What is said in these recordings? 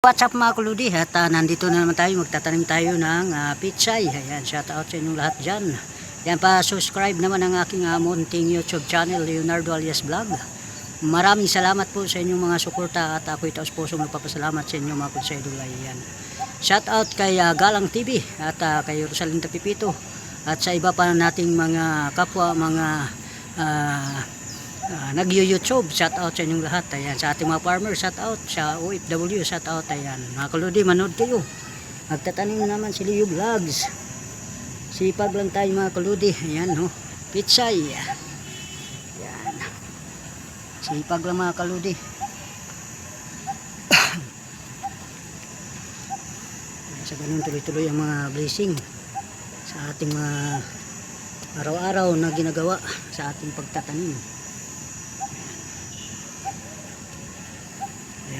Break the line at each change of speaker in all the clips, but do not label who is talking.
What's up mga kuludi? At ah, nandito na naman tayo. Magtatanim tayo ng uh, pitsay. Ayan shout out sa inyong lahat dyan. Yan pa subscribe naman ang aking uh, munting youtube channel Leonardo alias vlog. Maraming salamat po sa inyong mga suporta at ako'y taos pusong nagpapasalamat sa inyong mga konsedol ayan. Shout out kay ah, Galang TV at ah, kay Rosalinda Pipito at sa iba pa nating mga kapwa mga ah, Ah, nag-YouTube, shout out sa inyong lahat. Ayan, sa ating mga farmer, shout out. Sa OFW, shout out. Ayan, mga kaludi, manood kayo. Magtatanim naman si Leo Vlogs. Sipag lang tayo mga kaludi. Ayan, no. Pitsay. Ayan. Sipag lang mga kaludi. Sa ganun tuloy-tuloy ang mga blessing sa ating mga araw-araw na ginagawa sa ating pagtatanim.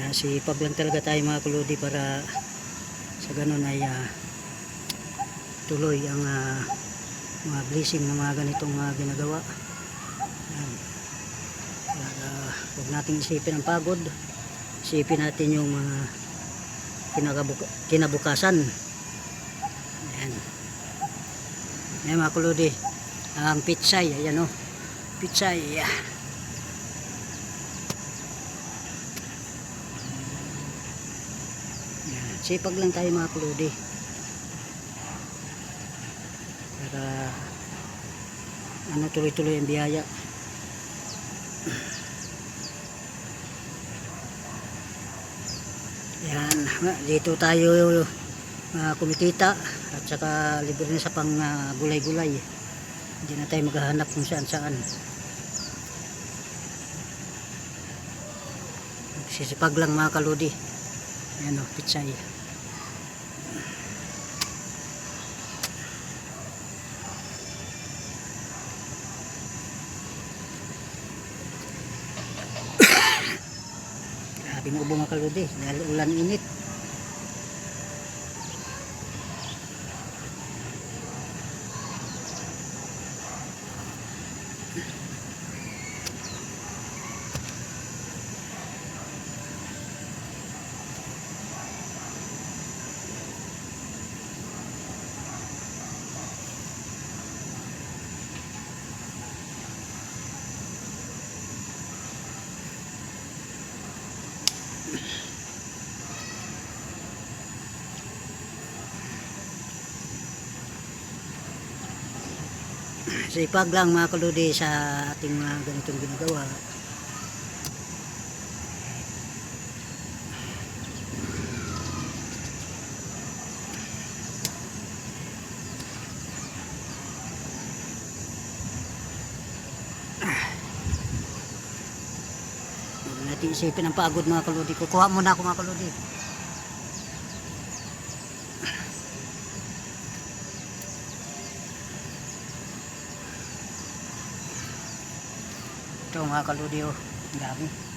Kaya sipag lang talaga tayo mga kuludi para sa ganun ay ah, tuloy ang ah, mga blessing ng mga ganitong mga ginagawa. Yan. Para huwag nating isipin ang pagod. Isipin natin yung mga kinakabuka- kinabukasan. Ayan. Ayan mga kuludi. Ang pitsay. Ayan o. Pitsay. Ayan. Sipag lang tayo mga kuludi. Para ano tuloy-tuloy ang biyaya. Yan, dito tayo uh, kumikita at saka libre na sa pang ah, gulay-gulay. Hindi na tayo maghahanap kung saan-saan. Sisipag lang mga kaludi. Ayan o, pitsay. Mo ubo mga kaludi. Dahil ulan init. Sipag lang mga kaludi sa ating mga ganitong ginagawa. Natin isipin ang pagod mga kaludi. Kukuha muna ako mga kaludi. Ito mga kaludi oh. Dami.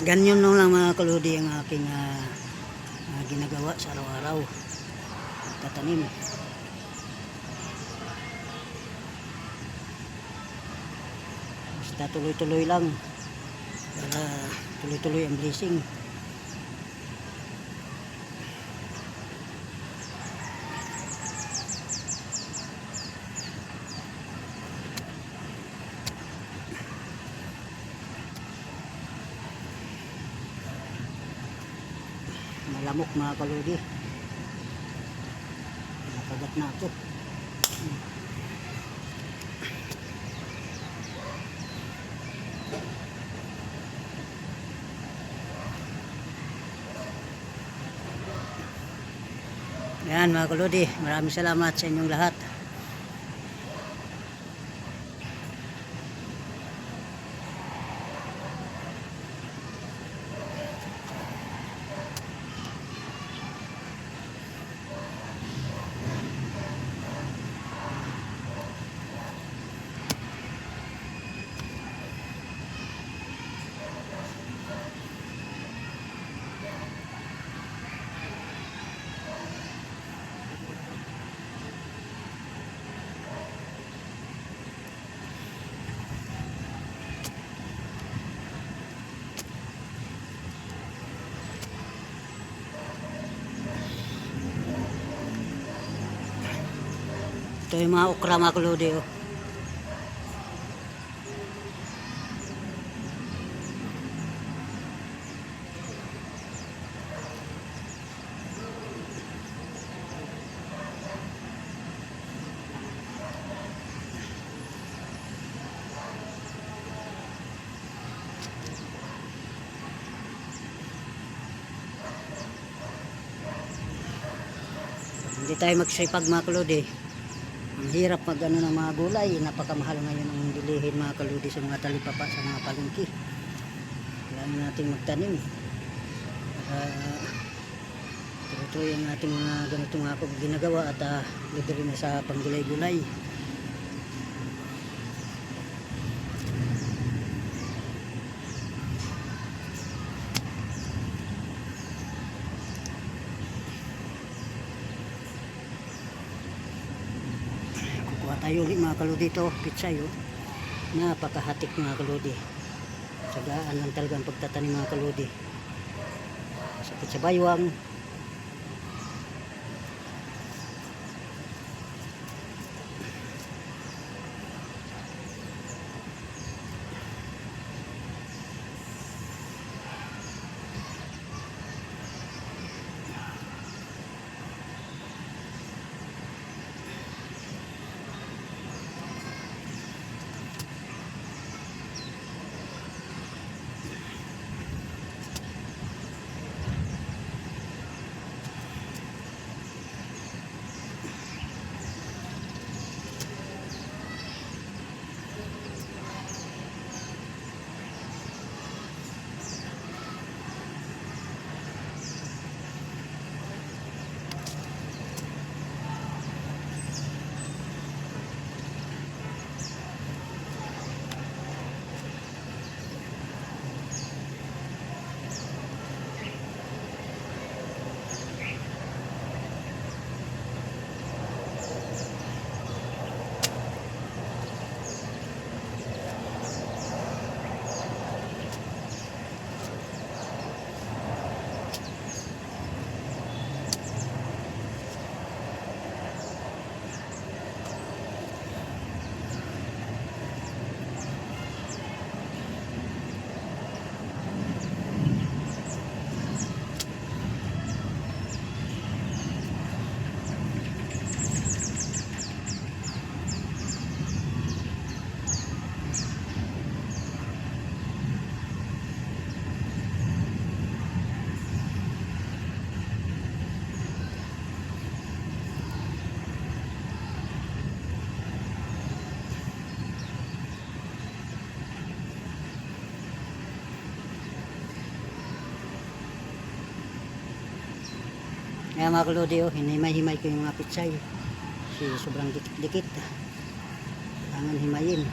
Ganyan nung lang mga kaludi ang aking ah, ah, ginagawa sa araw-araw. Tatanim. Basta tuloy-tuloy lang. Para tuloy-tuloy ang blessing. Malamok mga kaludi. Nakagat na ako. Yan mga kaludi, maraming salamat sa inyong lahat. Ito yung mga okra mga kalodi oh. Hindi tayo magsipag mga kalodi. Ang hirap mag ano ng mga gulay. Napakamahal ngayon ang bilihin mga kalodi sa mga talipapa sa mga palengke. Kailangan natin magtanim. Para tuloy ang ating mga ganitong ako ginagawa at uh, libre na sa panggulay-gulay. Tayo ulit mga kalodi ito. Pizza. Napakahatik mga kalodi. Sagaan lang talaga ang pagtatanim mga kalodi. Sa baywang. Mga kalodi, oh, hinimay-himay ko yung mga pitsay. Kasi sobrang dikit-dikit. Kailangan himayin.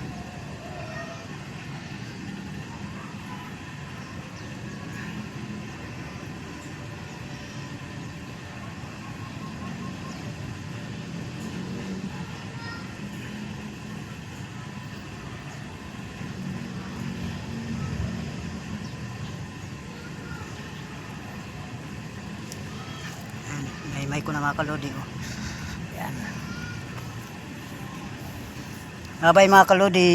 Yan, may ko na mga kalodi. Oh. Yan. Bye mga kalodi.